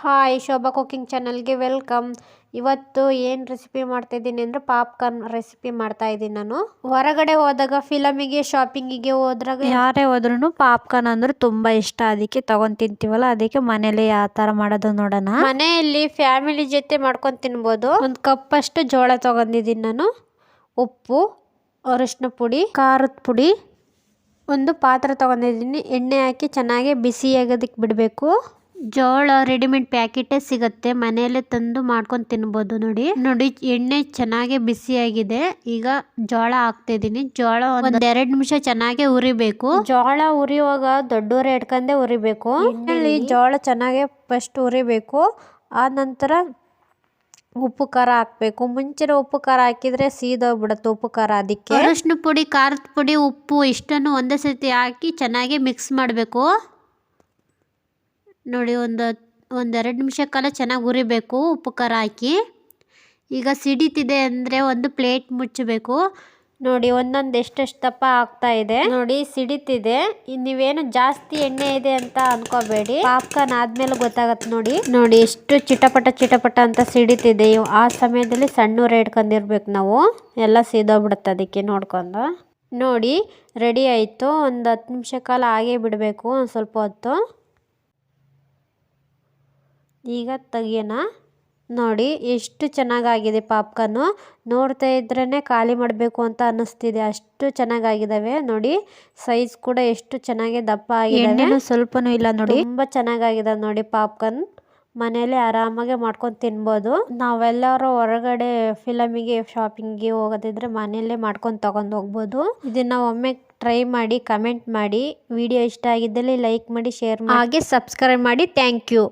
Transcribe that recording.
Hi Shobha cooking ಚಾನಲ್ಗೆ welcome ಇವತ್ತು ಏನು ರೆಸಿಪಿ ಮಾಡ್ತಾಯಿದ್ದೀನಿ ಅಂದರೆ ಪಾಪ್ಕಾರ್ನ್ ರೆಸಿಪಿ ಮಾಡ್ತಾ ಇದ್ದೀನಿ ನಾನು. ಹೊರಗಡೆ ಹೋದಾಗ ಫಿಲಮಿಗೆ ಶಾಪಿಂಗಿಗೆ ಹೋದ್ರಾಗ ಯಾರೇ ಹೋದ್ರೂ ಪಾಪ್ಕಾರ್ನ್ ಅಂದ್ರೆ ತುಂಬ ಇಷ್ಟ. ಅದಕ್ಕೆ ತಗೊಂಡ್ ತಿಂತೀವಲ್ಲ ಅದಕ್ಕೆ ಮನೇಲಿ ಯಾವ ಥರ ಮಾಡೋದು ನೋಡೋಣ. ಮನೆಯಲ್ಲಿ ಫ್ಯಾಮಿಲಿ ಜೊತೆ ಮಾಡ್ಕೊಂಡು ತಿನ್ಬೋದು. ಒಂದು ಕಪ್ಪಷ್ಟು ಜೋಳ ತೊಗೊಂಡಿದ್ದೀನಿ ನಾನು. ಉಪ್ಪು ಅರಿಶಿನ ಪುಡಿ ಖಾರದ ಪುಡಿ. ಒಂದು ಪಾತ್ರೆ ತೊಗೊಂಡಿದ್ದೀನಿ. ಎಣ್ಣೆ ಹಾಕಿ ಚೆನ್ನಾಗಿ ಬಿಸಿ ಆಗೋದಕ್ಕೆ ಬಿಡಬೇಕು. ಜೋಳ ರೆಡಿಮೇಡ್ ಪ್ಯಾಕೆಟೇ ಸಿಗುತ್ತೆ. ಮನೆಯಲ್ಲೇ ತಂದು ಮಾಡ್ಕೊಂಡು ತಿನ್ಬೋದು ನೋಡಿ. ನೋಡಿ ಎಣ್ಣೆ ಚೆನ್ನಾಗಿ ಬಿಸಿಯಾಗಿದೆ ಈಗ ಜೋಳ ಹಾಕ್ತಾ ಇದ್ದೀನಿ. ಜೋಳ ಒಂದ್ ಎರಡ್ ನಿಮಿಷ ಚೆನ್ನಾಗಿ ಉರಿಬೇಕು. ಜೋಳ ಉರಿಯುವಾಗ ದೊಡ್ಡ ಉರಿ ಇಟ್ಕೊಂಡೆ ಉರಿಬೇಕು. ಎಣ್ಣೆಲಿ ಜೋಳ ಚೆನ್ನಾಗಿ ಫಸ್ಟ್ ಉರಿಬೇಕು. ಆ ನಂತರ ಉಪ್ಪು ಖಾರ ಹಾಕ್ಬೇಕು. ಮುಂಚಿನ ಉಪ್ಪು ಖಾರ ಹಾಕಿದ್ರೆ ಸೀದೋಗ್ಬಿಡುತ್ತೆ ಉಪ್ಪು ಖಾರ ಅದಕ್ಕೆ. ಅರಿಶಿನ ಪುಡಿ ಖಾರದ ಪುಡಿ ಉಪ್ಪು ಇಷ್ಟನ್ನು ಒಂದೇ ಸತಿ ಹಾಕಿ ಚೆನ್ನಾಗಿ ಮಿಕ್ಸ್ ಮಾಡಬೇಕು. ನೋಡಿ, ಒಂದು, ಒಂದೆರಡು ನಿಮಿಷ ಕಾಲ ಚೆನ್ನಾಗಿ ಉರಿಬೇಕು ಉಪ್ಪು ಖಾರ ಹಾಕಿ. ಈಗ ಸಿಡಿತಿದೆ ಅಂದರೆ ಒಂದು ಪ್ಲೇಟ್ ಮುಚ್ಚಬೇಕು. ನೋಡಿ, ಒಂದೊಂದು ಎಷ್ಟೆಷ್ಟು ದಪ್ಪ ಆಗ್ತಾ ಇದೆ. ನೋಡಿ, ಸಿಡಿತಿದೆ. ನೀವೇನು ಜಾಸ್ತಿ ಎಣ್ಣೆ ಇದೆ ಅಂತ ಅನ್ಕೋಬೇಡಿ. ಪಾಪ್ಕಾರ್ನ್ ಆದ್ಮೇಲೆ ಗೊತ್ತಾಗತ್ತೆ ನೋಡಿ. ನೋಡಿ, ಎಷ್ಟು ಚಿಟಪಟ ಚಿಟಪಟ ಅಂತ ಸಿಡಿತಿದೆ. ಆ ಸಮಯದಲ್ಲಿ ಸಣ್ಣ ಇಟ್ಕೊಂಡಿರ್ಬೇಕು ನಾವು. ಎಲ್ಲ ಸೀದೋಗ್ಬಿಡುತ್ತೆ ಅದಕ್ಕೆ ನೋಡ್ಕೊಂಡು. ನೋಡಿ, ರೆಡಿ ಆಯಿತು. ಒಂದು ಹತ್ತು ನಿಮಿಷ ಕಾಲ ಹಾಗೇ ಬಿಡಬೇಕು, ಒಂದು ಸ್ವಲ್ಪ ಹೊತ್ತು. ಈಗ ತೆಗಿಯೋಣ. ನೋಡಿ ಎಷ್ಟು ಚೆನ್ನಾಗಾಗಿದೆ ಪಾಪ್ಕಾರ್ನು. ನೋಡ್ತಾ ಇದ್ರೇ ಖಾಲಿ ಮಾಡಬೇಕು ಅಂತ ಅನ್ನಿಸ್ತಿದೆ. ಅಷ್ಟು ಚೆನ್ನಾಗಾಗಿದ್ದಾವೆ ನೋಡಿ ಸೈಜ್ ಕೂಡ ಎಷ್ಟು ಚೆನ್ನಾಗಿ ದಪ್ಪ ಆಗಿದೆ ಸ್ವಲ್ಪನೂ ಇಲ್ಲ ನೋಡಿ. ತುಂಬ ಚೆನ್ನಾಗಾಗಿದೆ ನೋಡಿ ಪಾಪ್ಕಾರ್ನ್. ಮನೇಲಿ ಆರಾಮಾಗಿ ಮಾಡ್ಕೊಂಡು ತಿನ್ಬೋದು. ನಾವೆಲ್ಲರೂ ಹೊರಗಡೆ ಫಿಲಮಿಗೆ ಶಾಪಿಂಗ್ಗೆ ಹೋಗೋದಿದ್ರೆ ಮನೆಯಲ್ಲೇ ಮಾಡ್ಕೊಂಡು ತಗೊಂಡು ಹೋಗ್ಬೋದು. ಇದನ್ನು ಒಮ್ಮೆ ಟ್ರೈ ಮಾಡಿ ಕಮೆಂಟ್ ಮಾಡಿ. ವಿಡಿಯೋ ಇಷ್ಟ ಆಗಿದ್ದಲ್ಲಿ ಲೈಕ್ ಮಾಡಿ ಶೇರ್ ಮಾಡಿ. ಹಾಗೆ ಸಬ್ಸ್ಕ್ರೈಬ್ ಮಾಡಿ. Thank you.